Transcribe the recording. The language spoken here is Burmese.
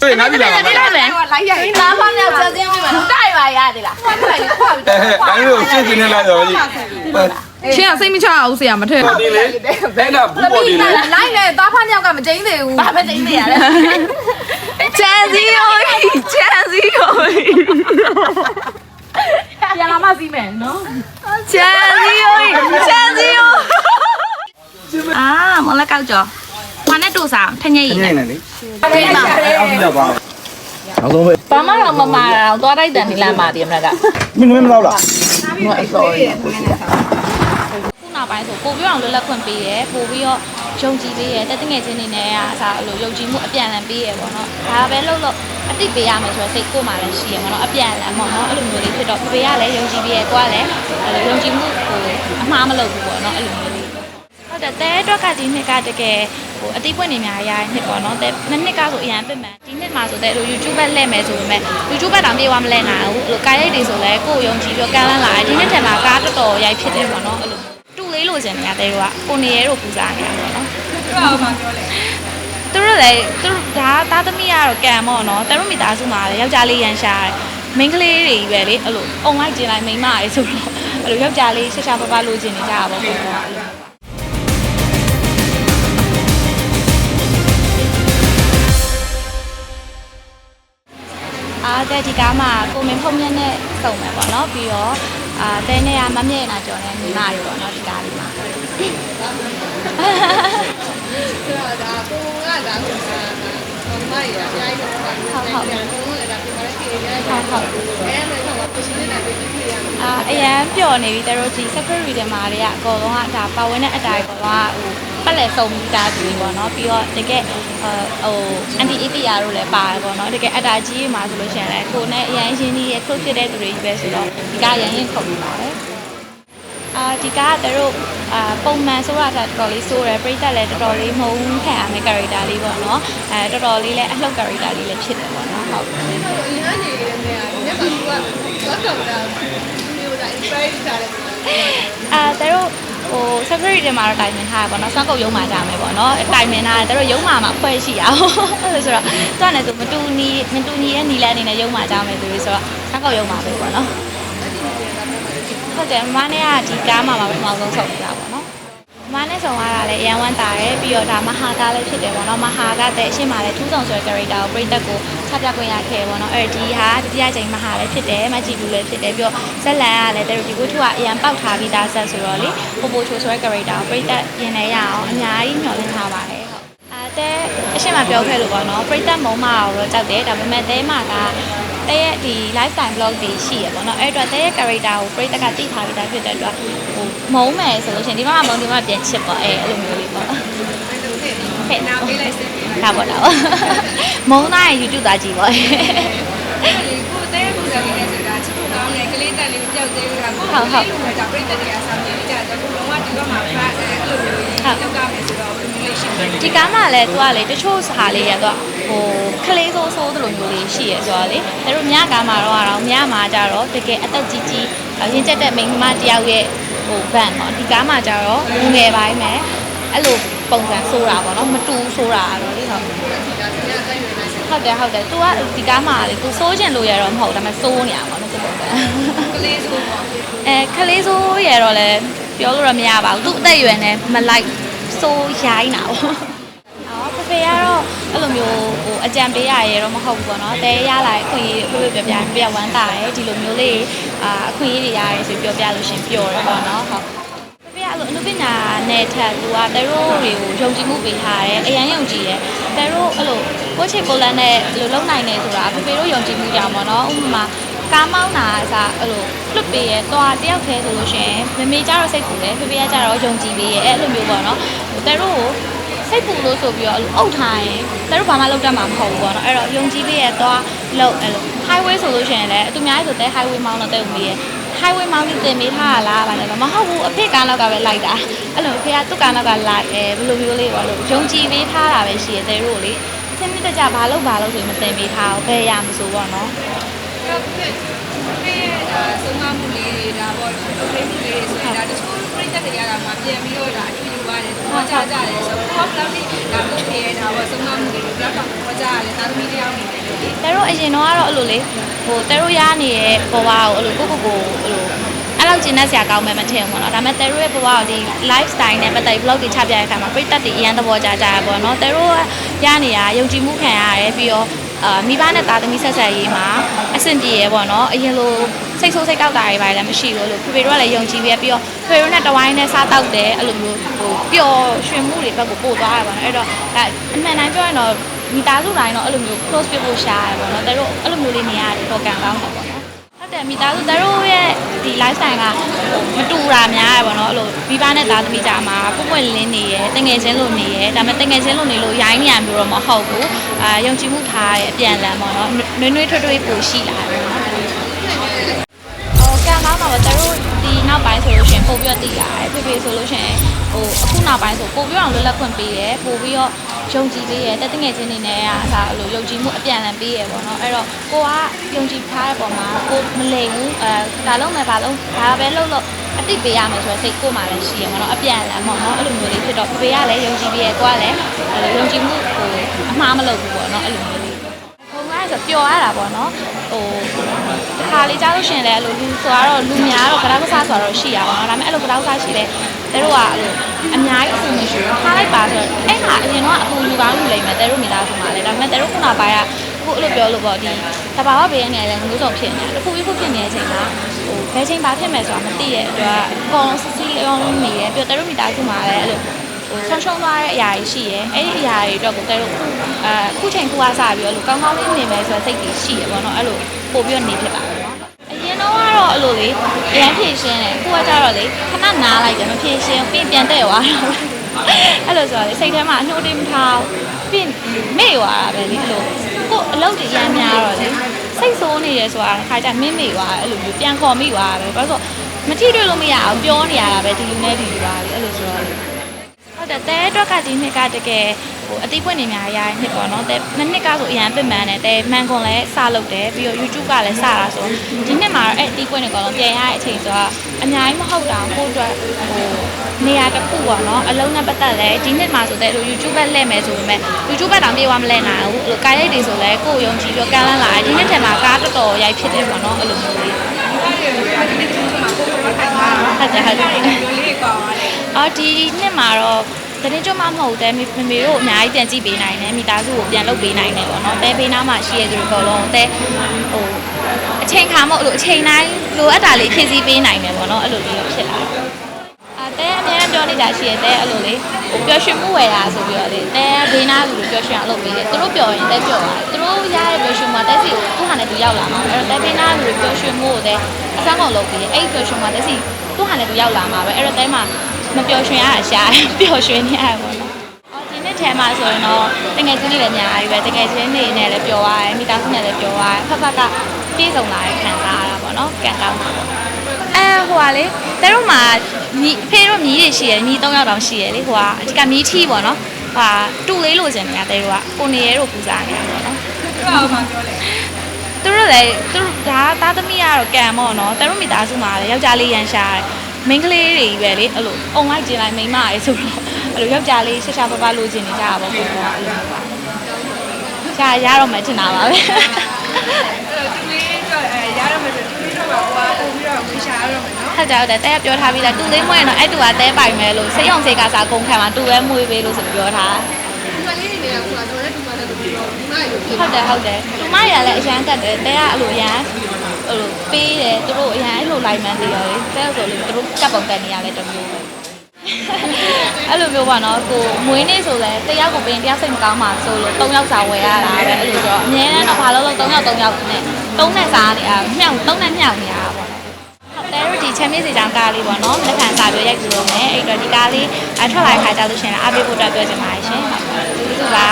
对，哪里来嘛？ ဒီလိုက်မယ် လိုက်ရိုက် သားဖားနဲ့ဆက်သိပြီးမှတိုက်ပါရသေးလား ခွာလိုက်ခွာပြီး 哎，哪里有现金的来着？你， ရှင်းကစိတ်မချအောင်ဆရာမထည့် 我的嘞，来了不我的嘞。 လိုက်နေသားဖားနှစ်ယောက်ကမကျင်းသေးဘူး ဘာပဲသိနေရလဲ ချန်စီယိုချန်စီယို ပြန်လာမှစီးမယ်နော် ချန်စီယိုချန်စီယို အာမလက်ကောက်ကြောမနဲ့တူစားထညိတ် 现在呢？ ဖိမလောက်ပါနောက်ဆုံးပဲဘာမှတော့မမာတာတော့သွားလိုက်တယ်ဒီလမ်းမှာဒီအမကမင်းမင်းမလောက်လားငါအစော်ရခုနောက်ပိုင်းဆိုပို့ပြအောင်လွတ်လပ်ခွင့်ပေးရပို့ပြီးတော့ယုံကြည်ပေးရတက်တငယ်ချင်းတွေနဲ့အစားအဲ့လိုယုံကြည်မှုအပြန်အလှန်ပေးရပေါ့နော်ဒါပဲလို့လို့အတိပေးရမယ်ဆိုတော့စိတ်ကိုယ်မှလည်းရှိရမှာနော်အပြန်အလှန်ပေါ့နော်အဲ့လိုမျိုးလေးဖြစ်တော့ဖေဖေကလည်းယုံကြည်ပေးရကိုကလည်းအဲ့လိုယုံကြည်မှုကိုအမှားမလုပ်ဘူးပေါ့နော်အဲ့လိုမျိုးလေးဟုတ်တယ်တဲအတွက်ကဒီနှစ်ကတကယ် ဟိုအတိတ်ပွင့်နေများရနှစ်ပေါ့နော်တဲနှစ်နှစ်ကဆိုအရန်ပြစ်မှန်ဒီနှစ်မှာဆိုတဲ့အဲ့လို YouTube ဘက်လက်မယ်ဆိုပေမဲ့ YouTube ဘက်တောင်ပြေးသွားမလဲနိုင်ဘူးအဲ့လိုကားရိုက်တွေဆိုလဲကိုယ်ယုံကြည်ပြီးတော့ကမ်းလန်းလာတယ်ဒီနှစ်ထက်မှာကားတော်တော်ရိုက်ဖြစ်တယ်ပေါ့နော်အဲ့လိုတူလေးလိုချင်နေရတယ်တို့ကကိုနေရဲတို့ပူစားနေရပေါ့နော်သူတို့လည်းသူတို့ဒါသားသမီးကတော့ကံပေါ့နော်တရုတ်မိသားစုမှာလည်းယောက်ျားလေးရန်ရှာတယ်မိန်းကလေးတွေပဲလေအဲ့လိုအုံလိုက်ကျင်လိုက်မိန်းမတွေဆိုတော့အဲ့လိုယောက်ျားလေးရှာရှာပါပါလိုချင်နေကြတာပေါ့ပေါ့ တဲ့ဒီကားမှာကိုမင်းဖုံမြက်နဲ့စုံမယ်ပေါ့နော်ပြီးတော့အာတဲနဲ့ကမမြဲ့နာကြော်နေညီမတွေပေါ့နော်ဒီကားလေးမှာဆိုတော့ဒါကိုကဒါကိုကမိုက်ရအများကြီးတော့ဟုတ်ဟုတ်ပြန်လို့လည်းဒါပြန်လာခဲ့ရတယ်ဟုတ်ဟုတ်အဲမဲ့တော့ကိုရှိနေတာပဲဖြစ်ရမှာအာအရန်ပျော်နေပြီတတို့ဒီ separate reader မှာတွေကအကုန်လုံးကဒါပါဝင်တဲ့အတိုင်းပေါ့ကဟို ပတ်လက်ဆုံးပြီးသားသူတွေပေါ့နော်ပြီးတော့တကယ်ဟို anti APR တို့လည်းပါတယ်ပေါ့နော်တကယ်အတာကြီးမှာဆိုလို့ရှိရင်လည်းကိုနဲ့အရန်ရင်းနှီးရဲ့ close ဖြစ်တဲ့သူတွေကြီးပဲဆိုတော့ဒီကရန်ရင်ခုတ်ပြီးပါတယ်အာဒီကကတို့အာပုံမှန်ဆိုတာတော်တော်လေးစိုးတယ်ပြိတက်လည်းတော်တော်လေးမုန်းခံရမယ့် character လေးပေါ့နော်အဲတော်တော်လေးလည်းအလှုပ် character လေးလည်းဖြစ်တယ်ပေါ့နော်ဟုတ်အရင်ကနေနေတယ်ကမြတ်ကသူကသွားတော့တာမျိုးဒါ inspire ထားတယ်အာတတို့ ဟို secretary တွေမှာတော့တိုင်ပင်ထားတာပေါ့နော်စောက်ကုတ်ရုံးမှာကြမယ်ပေါ့နော်တိုင်ပင်ထားတယ်တတို့ရုံးမှာမှာဖွဲ့ရှိရအောင်အဲ့လိုဆိုတော့သူကလည်းဆိုမတူနီမတူနီရဲ့နီလန်းအနေနဲ့ရုံးမှာကြမယ်ဆိုပြီးဆိုတော့စောက်ကုတ်ရုံးမှာပဲပေါ့နော်ဟုတ်တယ်မမနဲ့ကဒီကားမှာမှာပထမဆုံးဆုံးပြတာပေါ့နော် မနဲ့ဆောင်ရတာလည်းအရန်ဝမ်းတာတယ်ပြီးတော့ဒါမဟာကားလည်းဖြစ်တယ်ပေါ့နော်မဟာကတဲ့အရှင်းမှာလည်းထူးဆောင်ဆိုတဲ့ character ကိုပြိတက်ကိုချပြခွင့်ရခဲ့ပေါ့နော်အဲ့ဒီဟာဒုတိယချိန်မဟာလည်းဖြစ်တယ်မကြည့်ဘူးလည်းဖြစ်တယ်ပြီးတော့ဇက်လန်ကလည်းတဲ့ဒီကိုထုကအရန်ပေါက်ထားပြီးသားဇက်ဆိုတော့လေပိုပိုချိုဆိုတဲ့ character ကိုပြိတက်ပြင်နေရအောင်အများကြီးညှော်လင့်ထားပါတယ်ဟုတ်အဲတဲ့အရှင်းမှာပြောခဲ့လို့ပေါ့နော်ပြိတက်မုံမအောင်တော့ကြောက်တယ်ဒါပေမဲ့တဲမှာက တဲရဲ့ဒီ lifestyle blog တွေရှိရပေါ့နော်အဲ့အတွက်တဲရဲ့ character ကိုပြိတက်ကတိထားပြီးသားဖြစ်တဲ့အတွက်ဟိုမုံမယ်ဆိုလို့ရှိရင်ဒီမှာမုံဒီမှာပြန်ချစ်ပေါ့အဲအဲ့လိုမျိုးလေးပေါ့ဖဲ့နာပေးလိုက်စဒါပေါ့တော့မုံသားရဲ့ YouTube သားကြည့်ပေါ့ဒီကိုတဲကိုစားနေဆိုတာချစ်ဖို့ကောင်းတယ်ကလေးတက်လေးပြောက်သေးတာကိုဒါပြိတ္တတွေကစာမြင်ကြတယ်ကိုလုံးဝဒီဘက်မှာဖတ်အဲ့လိုမျိုးရောက်ကမယ်ဆိုတော့ relation ဒီကားမှလည်းသူကလေတချို့ဟာလေးရတော့ ဟိုခလေးဆိုးဆိုးတို့လိုမျိုးလေးရှိရဆိုတော့လေဒါတို့ညကားမှာတော့ကတော့ညမှာကြတော့တကယ်အသက်ကြီးကြီးရင်းချက်တဲ့မိန်းမတယောက်ရဲ့ဟိုဗန်ပေါ့ဒီကားမှာကြတော့ငယ်ပိုင်းပဲအဲ့လိုပုံစံဆိုးတာပေါ့နော်မတူဆိုးတာတော့လေဟုတ်ဟုတ်တယ်ဟုတ်တယ် तू ကဒီကားမှာလေ तू စိုးကျင်လို့ရတော့မဟုတ်ဒါပေမဲ့စိုးနေရပါတော့သူပုံစံကလေးဆိုပေါ့အဲခလေးဆိုးရတော့လည်းပြောလို့တော့မရပါဘူးသူအသက်အရွယ်နဲ့မလိုက်ဆိုးရိုင်းတာပေါ့အော်ဖေဖေကတော့ အဲ့လိုမျိုးဟိုအကြံပေးရရဲတော့မဟုတ်ဘူးပေါ့နော်တဲရလာအခွင့်အရေးတွေဖေဖေပြပြပြဝမ်းတာရဲဒီလိုမျိုးလေးအာအခွင့်အရေးတွေရရဲဆိုပြောပြလို့ရှင်ပျော်တယ်ပေါ့နော်ဟုတ်ဖေဖေကအဲ့လိုအနုပညာနဲ့ထက်သူကတဲရိုးတွေကိုယုံကြည်မှုပေးထားတယ်အရန်ယုံကြည်တယ်တဲရိုးအဲ့လိုကိုချစ်ကိုလန်းနဲ့အဲ့လိုလုံနိုင်နေဆိုတာဖေဖေတို့ယုံကြည်မှုကြောင့်ပေါ့နော်ဥပမာကားမောင်းတာအစားအဲ့လိုလွတ်ပေးရဲသွားတယောက်တည်းဆိုလို့ရှိရင်မမေကြတော့စိတ်ပူတယ်ဖေဖေကကြတော့ယုံကြည်ပေးရဲအဲ့လိုမျိုးပေါ့နော်ဟိုတဲတို့ကို စိတ်ပူလို့ဆိုပြီးတော့အဲ့လိုအုပ်ထားရင်တဲတို့ဘာမှလုပ်တတ်မှာမဟုတ်ဘူးပေါ့နော်အဲ့တော့ယုံကြည်ပေးရဲသွားလို့အဲ့လို highway ဆိုလို့ရှိရင်လည်းအတူများကြီးဆိုတဲ highway မောင်းတော့တဲကိုမေးရဲ highway မောင်းပြီးတင်ပေးထားတာလားဗါလဲမဟုတ်ဘူးအဖေကားနောက်ကပဲလိုက်တာအဲ့လိုအဖေကသူ့ကားနောက်ကလိုက်အဲဘယ်လိုမျိုးလေးပေါ့လို့ယုံကြည်ပေးထားတာပဲရှိရဲတဲတို့လေစင်မြင့်တကြဘာလို့ဘာလို့ဆိုရင်မတင်ပေးထားဘူးဘယ်ရမဆိုပေါ့နော် တော့ဖြစ်ဖြစ်ဒါဆုံးမမှုလေးတွေဒါပေါ့ဒီလိုလေးမှုလေးတွေဆိုရင်ဒါတချို့ပြိတ္တတွေကမှပြန်ပြီးတော့ဒါအထူးယူပါတယ်ဟောကြားကြတယ်ဆိုတော့ဘယ်လောက်ထိဒါလုပ်ဖြစ်ရတာပေါ့ဆုံးမမှုလေးတွေဘယ်တော့ဟောကြားရလဲသာသမီတယောက်နေတို့အရင်တော့ကတော့အဲ့လိုလေဟိုတဲတို့ရနေတဲ့ဘဝကိုအဲ့လိုကိုကိုကိုအဲ့လိုအဲ့လောက်ကျင်းနေစရာကောင်းမယ်မထင်ဘူးပေါ့နော်ဒါပေမဲ့တဲတို့ရဲ့ဘဝကိုဒီ lifestyle နဲ့ပတ်သက်ပြီး vlog တွေချပြတဲ့အခါမှာပြည်သက်တွေအရန်သဘောကျကြရပေါ့နော်တဲတို့ရနေတာယုံကြည်မှုခံရတယ်ပြီးတော့ အာမိဘနဲ့သားသမီးဆက်ဆက်ရေးမှာအဆင်ပြေရပေါ့နော်အရင်လိုစိတ်ဆိုးစိတ်ကောက်တာတွေပါလည်းမရှိဘူးလို့ဖေဖေတို့ကလည်းယုံကြည်ပြီးပြီးတော့ဖေဖေတို့နဲ့တဝိုင်းနဲ့စားတောက်တယ်အဲ့လိုမျိုးဟိုပျော်ရွှင်မှုတွေဘက်ကိုပို့သွားရပါတော့အဲ့တော့ဒါအမှန်တမ်းပြောရင်တော့မိသားစုတိုင်းတော့အဲ့လိုမျိုး close ဖြစ်ဖို့ရှားရပါတော့တဲတို့အဲ့လိုမျိုးလေးနေရတယ်တော့ကံကောင်းတယ်ပေါ့နော်ဟု တ်တယ်မိသားစုတဲတို့ရဲ့ဒီ lifestyle ကမတူတာများရပါတော့အဲ့လိုမိဘနဲ့သားသမီးကြားမှာပွပွလင်းနေရတငယ်ချင်းလို့နေရဒါပေမဲ့တငယ်ချင်းလို့နေလို့ရိုင်းနေရမျိုးတော့မဟုတ်ဘူးအာယုံကြည်မှုထားရအပြန်လန်ပေါ့နော်နွေးနွေးထွေးထွေးပိုရှိလာတယ် နောက်ပိုင်းဆိုလို့ရှိရင်ပို့ပြီးတော့တည်ရတယ်ဖေဖေဆိုလို့ရှိရင်ဟိုအခုနောက်ပိုင်းဆိုပို့ပြီးတော့လွတ်လပ်ခွင့်ပေးတယ်ပို့ပြီးတော့ယုံကြည်ပေးရတက်တငယ်ချင်းတွေနဲ့အစားအဲ့လိုယုံကြည်မှုအပြန်အလှန်ပေးရပေါ့နော်အဲ့တော့ကိုကယုံကြည်ထားတဲ့ပုံမှာကိုမလိမ်ဘူးအဲဒါလုံးမယ်ဘာလုံးဒါပဲလုံးလို့အတိပေးရမယ်ဆိုတော့စိတ်ကိုမှလည်းရှိရမှာနော်အပြန်အလှန်ပေါ့နော်အဲ့လိုမျိုးလေးဖြစ်တော့ဖေဖေကလည်းယုံကြည်ပေးရကိုကလည်းအဲ့လိုယုံကြည်မှုဟိုအမှားမလုပ်ဘူးပေါ့နော်အဲ့လိုမျိုးလေးဘုံကား ဆိုပျော်ရတာပေါ့နော်ဟိုတစ်ခါလေးကြားလို့ရှရင်လဲအဲ့လိုလူဆိုတော့လူများတော့ကတောက်ကစားဆိုတော့ရှိရပါတော့ဒါပေမဲ့အဲ့လိုကတောက်ကစားရှိလဲတဲတို့ကအဲ့လိုအများကြီးအဆင်မရှိဘူးထားလိုက်ပါဆိုတော့အဲ့ဟာအရင်တော့အပူလူကောင်းလူလိမ့်မယ်တဲတို့မိသားစုမှာလဲဒါပေမဲ့တဲတို့ခုနပိုင်းကအခုအဲ့လိုပြောလို့ပေါ့ဒီတဘာဝဘေးကနေလည်းမျိုးစုံဖြစ်နေတယ်တစ်ခုပြီးခုဖြစ်နေတဲ့အချိန်မှာဟိုဘယ်ချိန်ပါဖြစ်မယ်ဆိုတာမသိရဲ့အတွက်အကုန်လုံးစစ်စစ်လုံးလုံးနေတယ်ပြီးတော့တဲတို့မိသားစုမှာလည်းအဲ့လို ဟိုဆုံးရှုံးသွားတဲ့အရာတွေရှိရဲအဲ့ဒီအရာတွေတော့ကိုတဲတို့အဲခုချိန်ခုကစားပြီးတော့လူကောင်းကောင်းလေးနေမယ်ဆိုတဲ့စိတ်တွေရှိရပေါ့နော်အဲ့လိုပို့ပြီးတော့နေဖြစ်ပါတယ်နော်အရင်တော့ကတော့အဲ့လိုလေအရန်ဖြည့်ရှင်းတယ်ခုကကြတော့လေခဏနားလိုက်တယ်မဖြည့်ရှင်းပြီးပြန်တဲ့သွားတော့အဲ့လိုဆိုတော့လေစိတ်ထဲမှာအနှိုးတိမထားပြီးမေ့သွားတာပဲလေအဲ့လိုကို့အလုပ်တွေရမ်းများတော့လေစိတ်ဆိုးနေတယ်ဆိုတာခါကြမင်းမေ့သွားအဲ့လိုမျိုးပြန်ခေါ်မိသွားတယ်ဘာလို့ဆိုမထိတွေ့လို့မရအောင်ပြောနေရတာပဲဒီလူနဲ့ဒီလူပါလေအဲ့လိုဆိုတော့ဟု တ်တယ်တဲအတွက်ကဒီနှစ်ကတကယ်ဟိုအတိပွင့်နေများရတဲ့နှစ်ပေါ့နော်တဲနှစ်နှစ်ကဆိုအရန်ပင်ပန်းတယ်တဲမန်ကွန်လည်းစလုပ်တယ်ပြီးတော့ YouTube ကလည်းစတာဆိုဒီနှစ်မှာတော့အဲ့အတိပွင့်တွေကတော့ပြန်ရတဲ့အချိန်ဆိုတော့အများကြီးမဟုတ်တာကိုယ့်အတွက်ဟိုနေရာတစ်ခုပေါ့နော်အလုံးနဲ့ပတ်သက်လဲဒီနှစ်မှာဆိုတဲ့လို YouTube ဘက်လှည့်မယ်ဆိုပေမဲ့ YouTube ဘက်တောင်ပြေးသွားမလဲနိုင်ဘူးအဲ့လိုကားရိုက်တွေဆိုလဲကိုယ်ယုံကြည်ပြီးတော့ကမ်းလှမ်းလာတယ်ဒီနှစ်ထဲမှာကားတော်တော်ရိုက်ဖြစ်တယ်ပေါ့နော်အဲ့လိုမျိုးလေးဟုတ်တယ်ဟုတ်တယ်မျိုးလေးကောင်းရတယ်အော်ဒီနှစ်မှာတော့ တရင်ကျွတ်မမဟုတ်တဲ့မမေတို့အများကြီးပြန်ကြည့်ပေးနိုင်တယ်မိသားစုကိုပြန်လုပ်ပေးနိုင်တယ်ပေါ့နော်တဲပေးနားမှာရှိရသူတွေဘောလုံးတဲဟိုအချိန်ခါမဟုတ်လို့အချိန်တိုင်းလိုအပ်တာလေးဖြည့်ဆည်းပေးနိုင်တယ်ပေါ့နော်အဲ့လိုလေးတော့ဖြစ်လာတယ်အာတဲအများပြောနေတာရှိရတဲ့အဲ့လိုလေဟိုပျော်ရွှင်မှုဝယ်တာဆိုပြီးတော့လေတဲဘေးနားလူတွေပျော်ရွှင်အောင်လုပ်ပေးတယ်သူတို့ပျော်ရင်တဲပျော်ပါတယ်သူတို့ရတဲ့ပျော်ရွှင်မှုကတဲစီကိုသူ့ဟာနဲ့သူရောက်လာမှာအဲ့တော့တဲဘေးနားလူတွေပျော်ရွှင်မှုကိုတဲအစမ်းကုန်လုပ်ပေးတယ်အဲ့ဒီပျော်ရွှင်မှုကတဲစီသူ့ဟာနဲ့သူရောက်လာမှာပဲအဲ့တော့တဲမှာ မပျော်ရွှင်ရတာရှားပျော်ရွှင်နေရပါဘောနော်။အော်ဒီနေ့ထဲမှာဆိုရင်တော့တကယ်ချင်းတွေလည်းအများကြီးပဲတကယ်ချင်းတွေနဲ့လည်းပျော်ရတယ်မိသားစုနဲ့လည်းပျော်ရတယ်ဖက်ဖက်ကပြေဆုံးလာတဲ့ခံစားရတာပေါ့နော်။ကန်ကောင်းတာပေါ့။အဲဟိုကလေတဲတို့မှာညီဖေတို့ညီတွေရှိရယ်ညီ၃ယောက်တောင်ရှိရယ်လေဟိုကအဓိကမီးထီပေါ့နော်။ဟာတူလေးလိုချင်နေတာတဲတို့ကကိုနေရဲတို့ပူစားနေတာပေါ့နော်။သူကမှပြောလေသူတို့လည်းသူတို့ဒါသားသမီးကတော့ကံပေါ့နော်သူတို့မိသားစုမှာလည်းယောက်ျားလေးရန်ရှာတယ် မိန်းကလေးတွေပဲလေအဲ့လိုအုံလိုက်ကျင်လိုက်မိန်းမရဲဆိုတော့အဲ့လိုယောက်ျားလေးရှာရှာပါပါလိုချင်နေကြတာပေါ့ပေါ့ပေါ့အဲ့လိုပါရှာရတော့မှထင်တာပါပဲအဲ့တော့သူလေးတော့အဲရရမယ်ဆိုသူလေးတော့ကဟိုကပို့ပြီးတော့ဝင်ရှာရတော့မယ်နော်ဟုတ်တယ်ဟုတ်တယ်တဲကပြောထားပြီးသားတူလေးမွေးရင်တော့အဲ့တူကတဲပိုင်မယ်လို့စိတ်အောင်စိတ်ကစားကုန်ခံမှာတူပဲမွေးပေးလို့ဆိုပြောထားဒီမလေးနေနေတာကတော့လည်းဒီမှာလည်းဒီလိုဒီမှာရုပ်ဖြစ်ဟုတ်တယ်ဟုတ်တယ်တူမရလည်းအရန်တက်တယ်တဲကအဲ့လိုရန် အဲ့လိုပေးတယ်သူတို့အရန်အဲ့လိုလိုက်မှန်းသေးတယ်လေတဲဆိုလို့သူတို့ကပ်ပုံတက်နေရလဲတမျိုးပဲအဲ့လိုမျိုးပါနော်ကိုမွေးနေ့ဆိုလဲတယောက်ကိုပင်တယောက်စိတ်မကောင်းပါဆိုလို့၃ယောက်စာဝယ်ရတာပဲအဲ့လိုဆိုတော့အများနဲ့တော့ဘာလို့လဲ၃ယောက်၃ယောက်နဲ့၃နဲ့စားနေတာမြောက်၃နဲ့မြောက်နေတာပေါ့နော်ဟုတ်တယ်ဒီချမ်းမြေစီတောင်ကားလေးပေါ့နော်လက်ခံစာပြောရိုက်ကြည့်လို့မယ်အဲ့တော့ဒီကားလေးအထွက်လာတဲ့ခါကျလို့ရှိရင်အပေးဖို့အတွက်ပြောချင်ပါတယ်ရှင်ဟုတ်ကဲ့ပါ